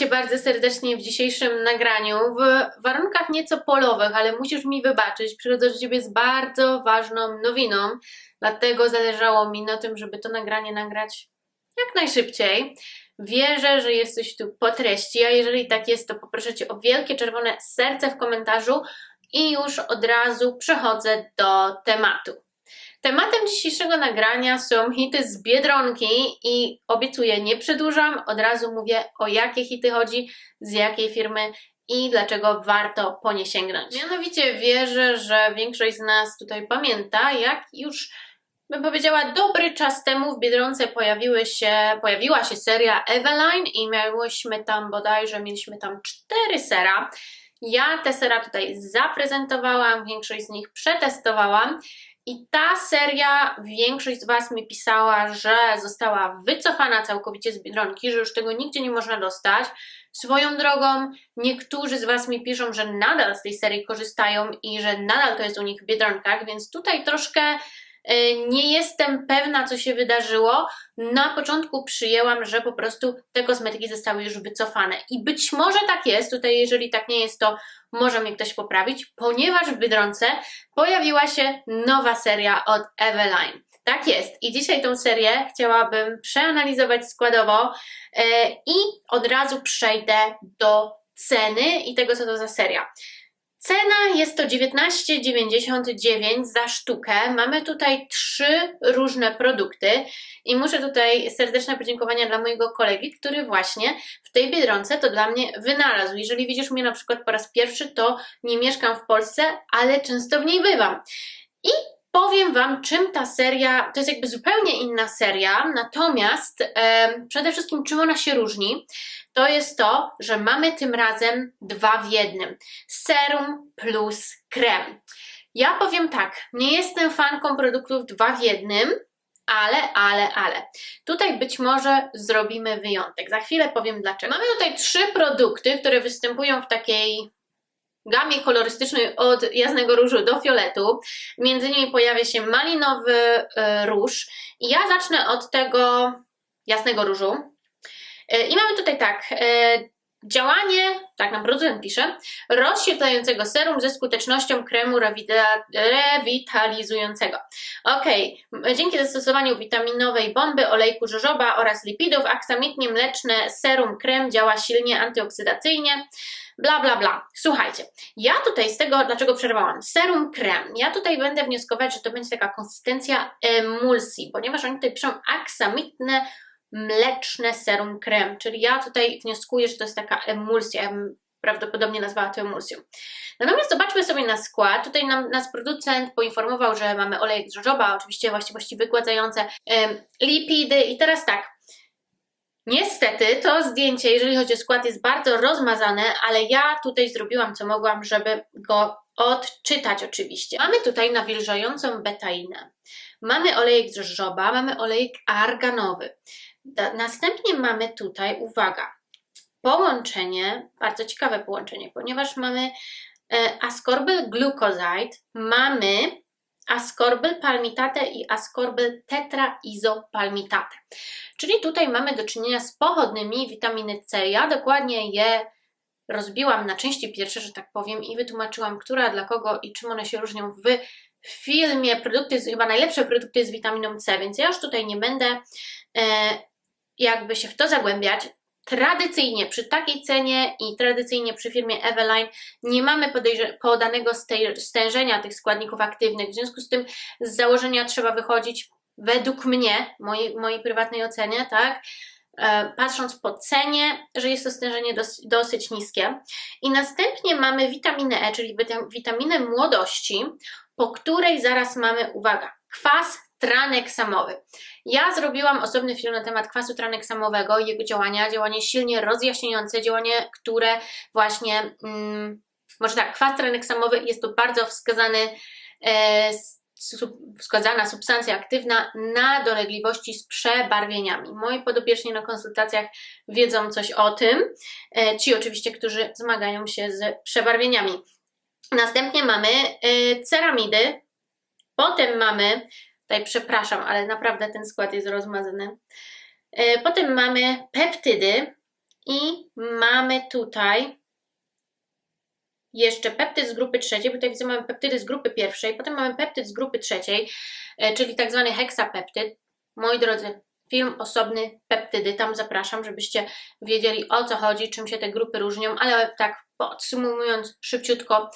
Cię bardzo serdecznie w dzisiejszym nagraniu. W warunkach nieco polowych, ale musisz mi wybaczyć, przychodzę do Ciebie z bardzo ważną nowiną, dlatego zależało mi na tym, żeby to nagranie nagrać jak najszybciej. Wierzę, że jesteś tu po treści, a jeżeli tak jest, to poproszę Cię o wielkie czerwone serce w komentarzu i już od razu przechodzę do tematu. Tematem dzisiejszego nagrania są hity z Biedronki i obiecuję, nie przedłużam, od razu mówię o jakie hity chodzi, z jakiej firmy i dlaczego warto po nie sięgnąć. Mianowicie wierzę, że większość z nas tutaj pamięta, jak już bym powiedziała, dobry czas temu w Biedronce pojawiły się, pojawiła się seria Eveline i miałyśmy tam bodajże, mieliśmy tam cztery sera. Ja te sera tutaj zaprezentowałam, większość z nich przetestowałam i ta seria, większość z Was mi pisała, że została wycofana całkowicie z Biedronki, że już tego nigdzie nie można dostać. Swoją drogą, niektórzy z Was mi piszą, że nadal z tej serii korzystają i że nadal to jest u nich w Biedronkach, więc tutaj troszkę nie jestem pewna, co się wydarzyło. Na początku przyjęłam, że po prostu te kosmetyki zostały już wycofane. I być może tak jest, tutaj jeżeli tak nie jest, to może mnie ktoś poprawić, ponieważ w Biedronce pojawiła się nowa seria od Eveline. Tak jest. I dzisiaj tą serię chciałabym przeanalizować składowo e, i od razu przejdę do ceny i tego, co to za seria. Cena jest to 19,99 za sztukę. Mamy tutaj trzy różne produkty i muszę tutaj serdeczne podziękowania dla mojego kolegi, który właśnie w tej Biedronce to dla mnie wynalazł. Jeżeli widzisz mnie na przykład po raz pierwszy, to nie mieszkam w Polsce, ale często w niej bywam. I powiem Wam, czym ta seria, to jest jakby zupełnie inna seria, natomiast e, przede wszystkim czym ona się różni, to jest to, że mamy tym razem dwa w jednym. Serum plus krem. Ja powiem tak, nie jestem fanką produktów dwa w jednym, ale, ale, ale. Tutaj być może zrobimy wyjątek. Za chwilę powiem dlaczego. Mamy tutaj trzy produkty, które występują w takiej gamie kolorystycznej od jasnego różu do fioletu. Między nimi pojawia się malinowy e, róż. I ja zacznę od tego jasnego różu. E, I mamy tutaj tak, e, działanie, tak nam producent pisze, rozświetlającego serum ze skutecznością kremu rewita- rewitalizującego. Ok, dzięki zastosowaniu witaminowej bomby, olejku żożoba oraz lipidów, aksamitnie mleczne serum krem działa silnie antyoksydacyjnie bla, bla, bla. Słuchajcie, ja tutaj z tego, dlaczego przerwałam, serum krem, ja tutaj będę wnioskować, że to będzie taka konsystencja emulsji, ponieważ oni tutaj piszą aksamitne mleczne serum krem, czyli ja tutaj wnioskuję, że to jest taka emulsja, ja prawdopodobnie nazwała to emulsją. Natomiast zobaczmy sobie na skład. Tutaj nam, nas producent poinformował, że mamy olejek z oczywiście właściwości wygładzające, ym, lipidy i teraz tak, Niestety to zdjęcie, jeżeli chodzi o skład, jest bardzo rozmazane, ale ja tutaj zrobiłam co mogłam, żeby go odczytać oczywiście. Mamy tutaj nawilżającą betainę, mamy olejek z żożoba, mamy olejek arganowy. Następnie mamy tutaj, uwaga, połączenie, bardzo ciekawe połączenie, ponieważ mamy e, ascorbyl glucoside, mamy ascorbyl palmitate i ascorbyl tetraizopalmitate. Czyli tutaj mamy do czynienia z pochodnymi witaminy C. Ja dokładnie je rozbiłam na części pierwsze, że tak powiem, i wytłumaczyłam, która dla kogo i czym one się różnią w filmie. Produkty, chyba najlepsze produkty z witaminą C, więc ja już tutaj nie będę e, jakby się w to zagłębiać. Tradycyjnie przy takiej cenie i tradycyjnie przy firmie Eveline nie mamy podanego stężenia tych składników aktywnych. W związku z tym z założenia trzeba wychodzić według mnie, mojej, mojej prywatnej ocenie, tak, e, patrząc po cenie, że jest to stężenie dosyć, dosyć niskie. I następnie mamy witaminę E, czyli witaminę młodości, po której zaraz mamy, uwaga, kwas traneksamowy. Ja zrobiłam osobny film na temat kwasu traneksamowego i jego działania, działanie silnie rozjaśniające, działanie, które właśnie, mm, może tak, kwas traneksamowy jest to bardzo wskazany e, wskazana substancja aktywna na dolegliwości z przebarwieniami. Moi podopieczni na konsultacjach wiedzą coś o tym, e, ci oczywiście, którzy zmagają się z przebarwieniami. Następnie mamy e, ceramidy, potem mamy, tutaj przepraszam, ale naprawdę ten skład jest rozmazany. E, potem mamy peptydy, I mamy tutaj jeszcze peptyd z grupy trzeciej, bo tutaj widzę mamy peptydy z grupy pierwszej, potem mamy peptyd z grupy trzeciej, e, czyli tak zwany heksapeptyd. Moi drodzy, film osobny peptydy, tam zapraszam, żebyście wiedzieli o co chodzi, czym się te grupy różnią, ale tak podsumowując szybciutko,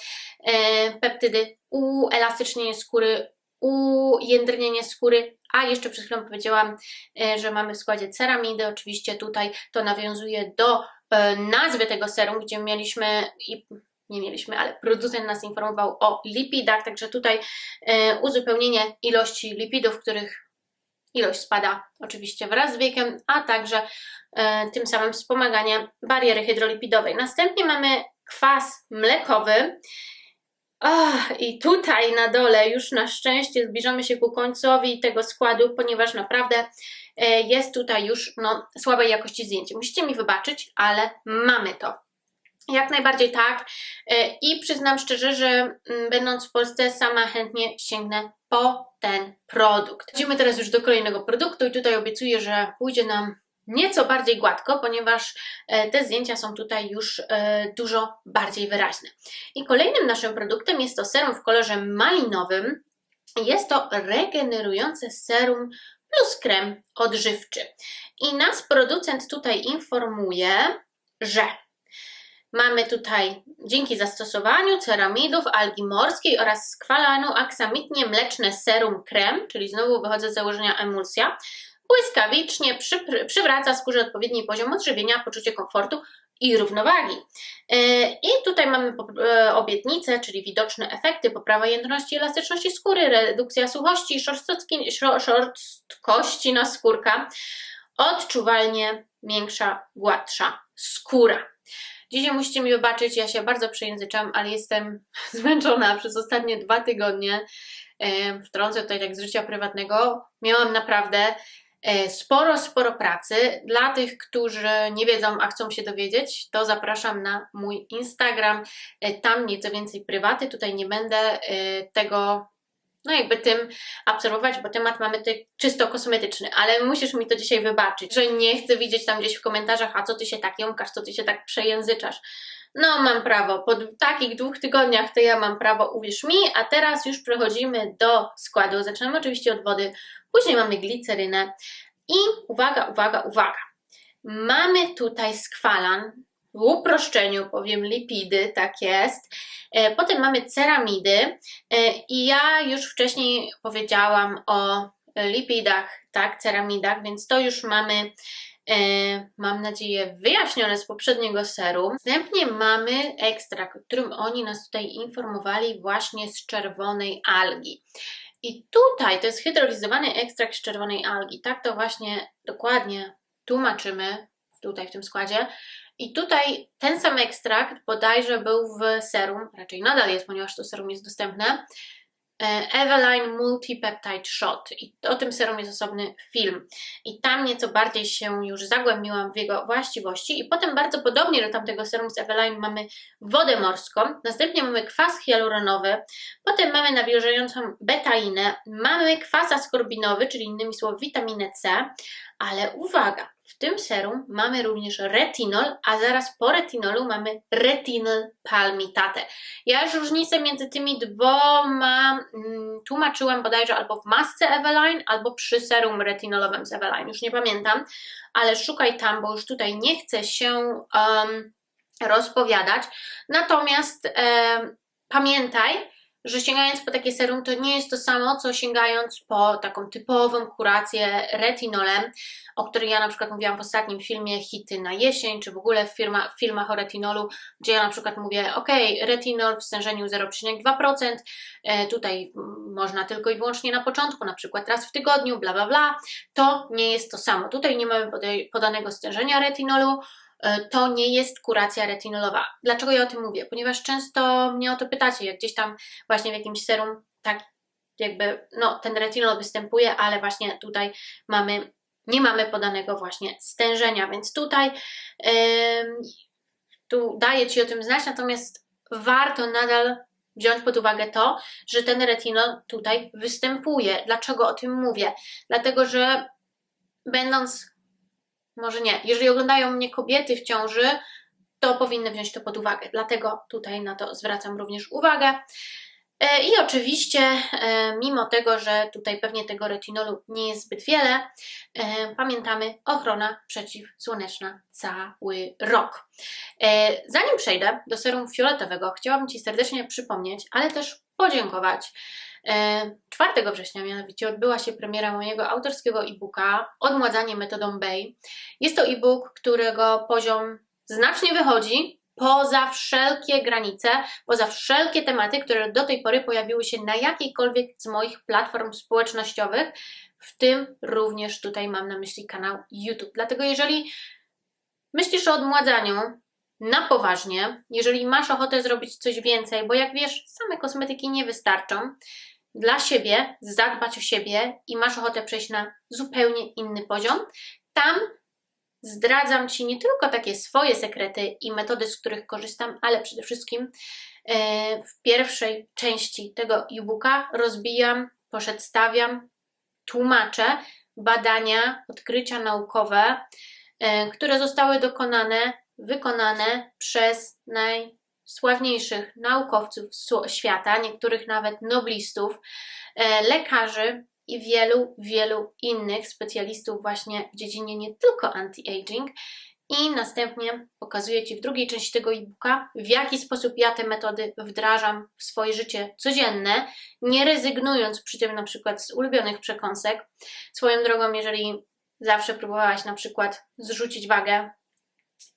e, peptydy uelastycznienie skóry, ujędrnienie skóry, a jeszcze przed chwilą powiedziałam, e, że mamy w składzie ceramidy, oczywiście tutaj to nawiązuje do e, nazwy tego serum, gdzie mieliśmy i nie mieliśmy, ale producent nas informował o lipidach, także tutaj e, uzupełnienie ilości lipidów, których ilość spada oczywiście wraz z wiekiem, a także tym samym wspomaganie bariery hydrolipidowej. Następnie mamy kwas mlekowy. Oh, I tutaj na dole już na szczęście zbliżamy się ku końcowi tego składu, ponieważ naprawdę e, jest tutaj już no, słabej jakości zdjęcie. Musicie mi wybaczyć, ale mamy to. Jak najbardziej tak. E, I przyznam szczerze, że mm, będąc w Polsce, sama chętnie sięgnę po ten produkt. Idziemy teraz już do kolejnego produktu i tutaj obiecuję, że pójdzie nam nieco bardziej gładko, ponieważ e, te zdjęcia są tutaj już e, dużo bardziej wyraźne. I kolejnym naszym produktem jest to serum w kolorze malinowym. Jest to regenerujące serum plus krem odżywczy. I nas producent tutaj informuje, że Mamy tutaj dzięki zastosowaniu ceramidów, algi morskiej oraz skwalanu aksamitnie mleczne serum krem, czyli znowu wychodzę z założenia emulsja, błyskawicznie przy, przywraca skórze odpowiedni poziom odżywienia, poczucie komfortu i równowagi. E, I tutaj mamy e, obietnice, czyli widoczne efekty, poprawa jędrności i elastyczności skóry, redukcja suchości, szorstkości na skórka, odczuwalnie większa, gładsza skóra. Dzisiaj musicie mi wybaczyć, ja się bardzo przejęzyczam, ale jestem zmęczona przez ostatnie dwa tygodnie. E, wtrącę tutaj tak z życia prywatnego. Miałam naprawdę sporo, sporo pracy. Dla tych, którzy nie wiedzą, a chcą się dowiedzieć, to zapraszam na mój Instagram. E, tam nieco więcej prywaty. Tutaj nie będę tego no jakby tym absorbować, bo temat mamy tutaj czysto kosmetyczny, ale musisz mi to dzisiaj wybaczyć, że nie chcę widzieć tam gdzieś w komentarzach, a co ty się tak jąkasz, co ty się tak przejęzyczasz. No mam prawo, po takich dwóch tygodniach to ja mam prawo, uwierz mi, a teraz już przechodzimy do składu. Zaczynamy oczywiście od wody, później mamy glicerynę i uwaga, uwaga, uwaga. Mamy tutaj skwalan, w uproszczeniu powiem lipidy, tak jest. E, potem mamy ceramidy e, i ja już wcześniej powiedziałam o lipidach, tak, ceramidach, więc to już mamy e, mam nadzieję, wyjaśnione z poprzedniego serum. Następnie mamy ekstrakt, o którym oni nas tutaj informowali właśnie z czerwonej algi. I tutaj to jest hydrolizowany ekstrakt z czerwonej algi. Tak to właśnie dokładnie tłumaczymy tutaj w tym składzie. I tutaj ten sam ekstrakt bodajże był w serum, raczej nadal jest, ponieważ to serum jest dostępne, Eveline Multipeptide Shot. I o tym serum jest osobny film. I tam nieco bardziej się już zagłębiłam w jego właściwości. I potem bardzo podobnie do tamtego serum z Eveline mamy wodę morską, następnie mamy kwas hialuronowy, potem mamy nawilżającą betainę, mamy kwas askorbinowy, czyli innymi słowy witaminę C, ale uwaga, w tym serum mamy również retinol, a zaraz po retinolu mamy retinol palmitate. Ja już różnicę między tymi dwoma mm, tłumaczyłam bodajże albo w masce Eveline, albo przy serum retinolowym z Eveline, już nie pamiętam, ale szukaj tam, bo już tutaj nie chcę się um, rozpowiadać. Natomiast pamiętaj, że sięgając po takie serum to nie jest to samo, co sięgając po taką typową kurację retinolem, o której ja na przykład mówiłam w ostatnim filmie Hity na jesień, czy w ogóle w, firma, w filmach o retinolu, gdzie ja na przykład mówię, ok, retinol w stężeniu 0,2%, e, tutaj można tylko i wyłącznie na początku, na przykład raz w tygodniu, bla bla bla, to nie jest to samo. Tutaj nie mamy podanego stężenia retinolu, to nie jest kuracja retinolowa. Dlaczego ja o tym mówię? Ponieważ często mnie o to pytacie, jak gdzieś tam właśnie w jakimś serum tak jakby, no ten retinol występuje, ale właśnie tutaj mamy, nie mamy podanego właśnie stężenia, więc tutaj yy, tu daję Ci o tym znać, natomiast warto nadal wziąć pod uwagę to, że ten retinol tutaj występuje. Dlaczego o tym mówię? Dlatego, że będąc może nie. Jeżeli oglądają mnie kobiety w ciąży, to powinny wziąć to pod uwagę. Dlatego tutaj na to zwracam również uwagę. E, I oczywiście, e, mimo tego, że tutaj pewnie tego retinolu nie jest zbyt wiele, e, pamiętamy ochrona przeciwsłoneczna cały rok. Zanim przejdę do serum fioletowego, chciałabym Ci serdecznie przypomnieć, ale też podziękować. 4 września mianowicie odbyła się premiera mojego autorskiego e-booka Odmładzanie metodą Bay. Jest to e-book, którego poziom znacznie wychodzi poza wszelkie granice, poza wszelkie tematy, które do tej pory pojawiły się na jakiejkolwiek z moich platform społecznościowych, w tym również tutaj mam na myśli kanał YouTube. Dlatego jeżeli myślisz o odmładzaniu na poważnie, jeżeli masz ochotę zrobić coś więcej, bo jak wiesz, same kosmetyki nie wystarczą, dla siebie, zadbać o siebie i masz ochotę przejść na zupełnie inny poziom, tam zdradzam Ci nie tylko takie swoje sekrety i metody, z których korzystam, ale przede wszystkim e, w pierwszej części tego e-booka rozbijam, przedstawiam, tłumaczę badania, odkrycia naukowe, e, które zostały dokonane, wykonane przez najsławniejszych naukowców świata, niektórych nawet noblistów, e, lekarzy, i wielu, wielu innych specjalistów właśnie w dziedzinie nie tylko anti-aging. I następnie pokazuję Ci w drugiej części tego e-booka, w jaki sposób ja te metody wdrażam w swoje życie codzienne, nie rezygnując przy tym na przykład z ulubionych przekąsek. Swoją drogą, jeżeli zawsze próbowałaś na przykład zrzucić wagę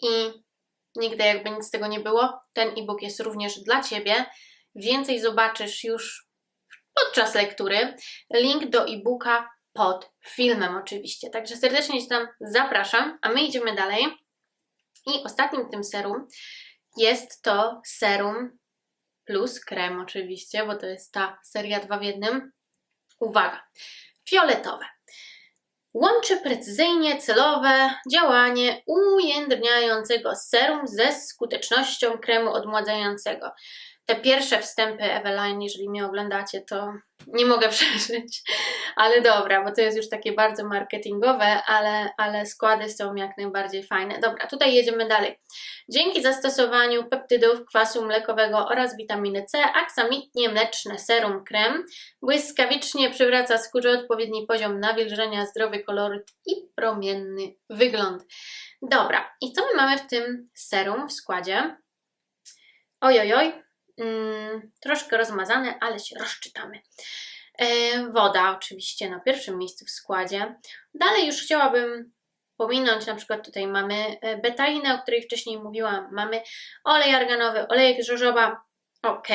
i nigdy jakby nic z tego nie było, ten e-book jest również dla Ciebie. Więcej zobaczysz już podczas lektury. Link do e-booka pod filmem oczywiście. Także serdecznie Cię tam zapraszam, a my idziemy dalej. I ostatnim tym serum jest to serum plus krem oczywiście, bo to jest ta seria 2 w jednym. Uwaga, fioletowe. Łączy precyzyjnie celowe działanie ujędrniającego serum ze skutecznością kremu odmładzającego te pierwsze wstępy Eveline, jeżeli mnie oglądacie, to nie mogę przeżyć, ale dobra, bo to jest już takie bardzo marketingowe, ale, ale składy są jak najbardziej fajne. Dobra, tutaj jedziemy dalej. Dzięki zastosowaniu peptydów, kwasu mlekowego oraz witaminy C, aksamitnie mleczne serum krem błyskawicznie przywraca skórze odpowiedni poziom nawilżenia, zdrowy koloryt i promienny wygląd. Dobra, i co my mamy w tym serum w składzie? Ojojoj, mm, troszkę rozmazane, ale się rozczytamy. E, woda oczywiście na pierwszym miejscu w składzie. Dalej już chciałabym pominąć, na przykład tutaj mamy e, betainę, o której wcześniej mówiłam, mamy olej arganowy, olejek żożoba, ok.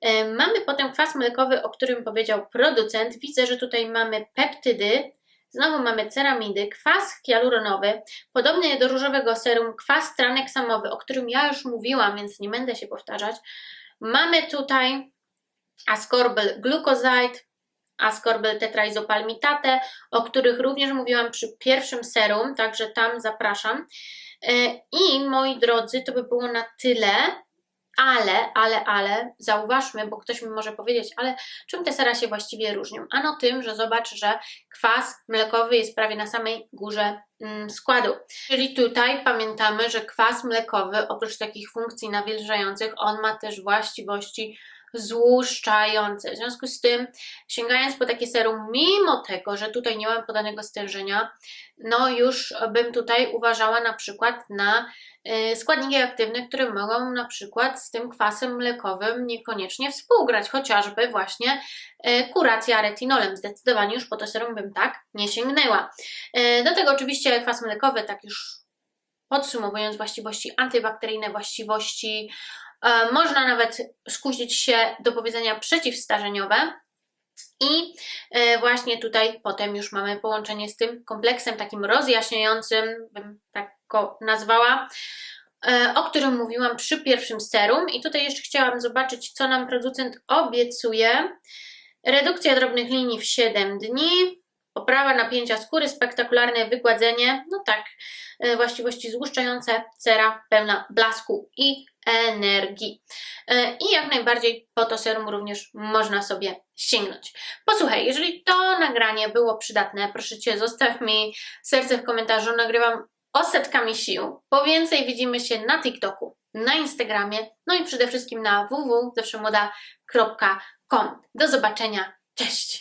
E, mamy potem kwas mlekowy, o którym powiedział producent. Widzę, że tutaj mamy peptydy, Znowu mamy ceramidy, kwas hialuronowy, podobny do różowego serum, kwas traneksamowy, o którym ja już mówiłam, więc nie będę się powtarzać. Mamy tutaj ascorbel glucoside, ascorbel tetraizopalmitate, o których również mówiłam przy pierwszym serum, także tam zapraszam. E, I moi drodzy, to by było na tyle. Ale, ale, ale, zauważmy, bo ktoś mi może powiedzieć, ale czym te sera się właściwie różnią? Ano tym, że zobacz, że kwas mlekowy jest prawie na samej górze mm, składu. Czyli tutaj pamiętamy, że kwas mlekowy, oprócz takich funkcji nawilżających, on ma też właściwości złuszczające. W związku z tym, sięgając po takie serum, mimo tego, że tutaj nie mam podanego stężenia, no już bym tutaj uważała na przykład na y, składniki aktywne, które mogą na przykład z tym kwasem mlekowym niekoniecznie współgrać, chociażby właśnie y, kuracja retinolem. Zdecydowanie już po to serum bym tak nie sięgnęła. Y, do tego oczywiście kwas mlekowy, tak już podsumowując, właściwości antybakteryjne, właściwości można nawet skusić się do powiedzenia przeciwstarzeniowe. I e, właśnie tutaj potem już mamy połączenie z tym kompleksem takim rozjaśniającym, bym tak go nazwała, e, o którym mówiłam przy pierwszym serum. I tutaj jeszcze chciałam zobaczyć, co nam producent obiecuje. Redukcja drobnych linii w 7 dni, poprawa napięcia skóry, spektakularne wygładzenie, no tak, właściwości złuszczające, cera pełna blasku i energii. E, I jak najbardziej po to serum również można sobie sięgnąć. Posłuchaj, jeżeli to nagranie było przydatne, proszę Cię, zostaw mi serce w komentarzu. Nagrywam osetkami sił. Po więcej widzimy się na TikToku, na Instagramie, no i przede wszystkim na www.zawszemłoda.com. Do zobaczenia. Cześć!